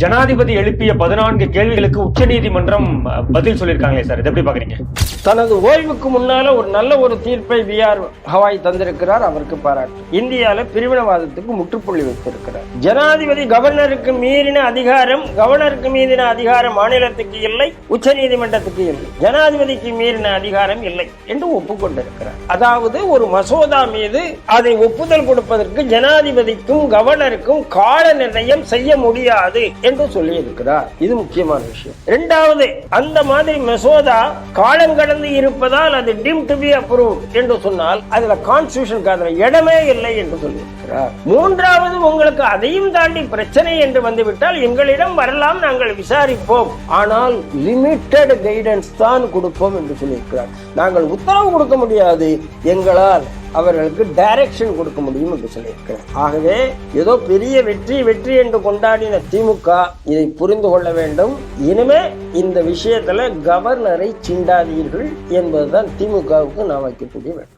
ஜனாதிபதி எழுப்பிய பதினான்கு கேள்விகளுக்கு உச்ச நீதிமன்றம் பதில் சொல்லியிருக்காங்களே சார். இதை எப்படி பாக்குறீங்க தனது ஓய்வுக்கு முன்னால ஒரு நல்ல ஒரு தீர்ப்பை வி ஆர் ஹவாய் தந்திருக்கிறார். அவருக்கு பாராட்டு. இந்தியால பிரிவினவாதத்துக்கு முற்றுப்புள்ளி வைத்திருக்கிறார். ஜனாதிபதி கவர்னருக்கு மீறின அதிகாரம் கவர்னருக்கு மீறின அதிகாரம் மாநிலத்துக்கு இல்லை உச்சநீதிமன்றத்துக்கு இல்லை. ஜனாதிபதிக்கு மீறின அதிகாரம் இல்லை என்று ஒப்புக்கொண்டிருக்கிறார். அதாவது ஒரு மசோதா மீது அதை ஒப்புதல் கொடுப்பதற்கு ஜனாதிபதிக்கும் கவர்னருக்கும் கால நிர்ணயம் செய்ய முடியாது என்று சொல்லியிருக்கிறார். இது முக்கியமான விஷயம். இரண்டாவது அந்த மாதிரி மசோதா காலம் கடந்து இருப்பதால் அது டிம் டு பி அப்ரூவ் என்று சொன்னால் அதுல கான்ஸ்டியூஷன் அதுல இடமே இல்லை என்று சொல்லியிருக்கிறார். மூன்றாவது உங்களுக்கு அதையும் தாண்டி பிரச்சனை என்று வந்துவிட்டால் எங்களிடம் வரலாம் நாங்கள் விசாரிப்போம். ஆனால் லிமிட்டெட் கைடன்ஸ் தான் கொடுப்போம் என்று சொல்லியிருக்கிறார். நாங்கள் உத்தரவு கொடுக்க முடியாது. எங்களால் அவர்களுக்கு டைரக்ஷன் கொடுக்க முடியும் என்று சொல்லியிருக்கிறார். ஆகவே ஏதோ பெரிய வெற்றி வெற்றி என்று கொண்டாடின திமுக இதை புரிந்து கொள்ள வேண்டும். இனிமே இந்த விஷயத்துல கவர்னரை சிண்டாதீர்கள் என்பதுதான் திமுகவுக்கு நான் வைக்கக்கூடிய வேண்டும்